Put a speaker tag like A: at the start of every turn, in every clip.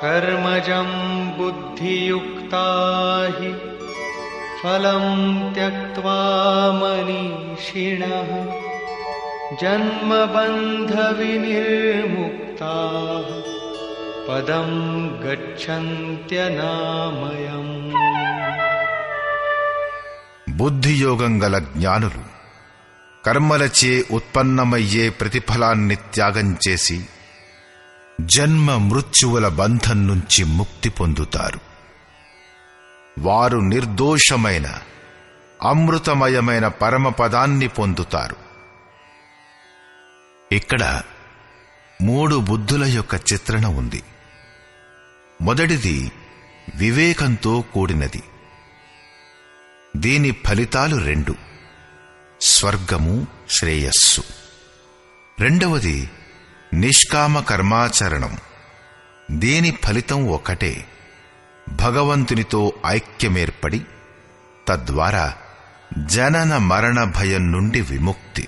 A: कर्मजं बुद्धियुक्ता हि फलं त्यक्त्वा मनीषिणः जन्मबन्धविनिर्मुक्ताः पदं गच्छन्त्यनामयम्
B: బుద్ధియోగం గల జ్ఞానులు కర్మలచే ఉత్పన్నమయ్యే ప్రతిఫలాన్ని త్యాగం చేసి జన్మ మృత్యువుల బంధం నుంచి ముక్తి పొందుతారు. వారు నిర్దోషమైన అమృతమయమైన పరమపదాన్ని పొందుతారు. ఇక్కడ మూడు బుద్ధుల యొక్క చిత్రణ ఉంది. మొదటిది వివేకంతో కూడినది. దీని ఫలితాలు రెండు. స్వర్గము శ్రేయస్సు. రెండవది నిష్కామ కర్మాచరణం. దీని ఫలితం ఒకటే భగవంతునితో ఐక్యమేర్పడి తద్వారా జనన మరణ భయం నుండి విముక్తి.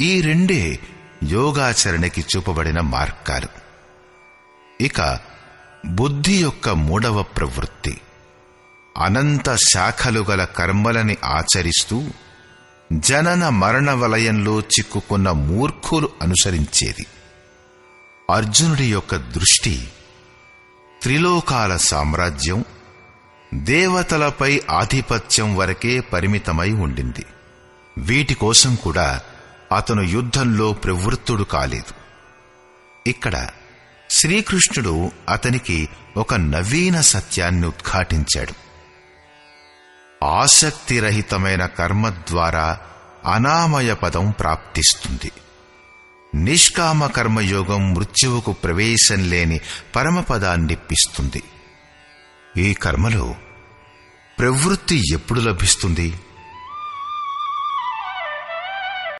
B: ఈ రెండే యోగాచరణకి చూపబడిన మార్గాలు. ఇక బుద్ధి యొక్క మూడవ ప్రవృత్తి. అనంత శాఖలు గల కర్మలని ఆచరిస్తూ జనన మరణ వలయంలో చిక్కుకున్న మూర్ఖులు అనుసరించేది. అర్జునుడి యొక్క దృష్టి త్రిలోకాల సామ్రాజ్యం దేవతలపై ఆధిపత్యం వరకే పరిమితమై ఉండింది. వీటి కోసం కూడా అతను యుద్ధంలో ప్రవృత్తుడు కాలేదు. ఇక్కడ శ్రీకృష్ణుడు అతనికి ఒక నవీన సత్యాన్ని ఉద్ఘాటించాడు. ఆసక్తిరహితమైన కర్మ ద్వారా అనామయ పదం ప్రాప్తిస్తుంది. నిష్కామ కర్మయోగం మృత్యువుకు ప్రవేశం లేని పరమపదాన్నిప్పిస్తుంది ఈ కర్మలో ప్రవృత్తి ఎప్పుడు లభిస్తుంది?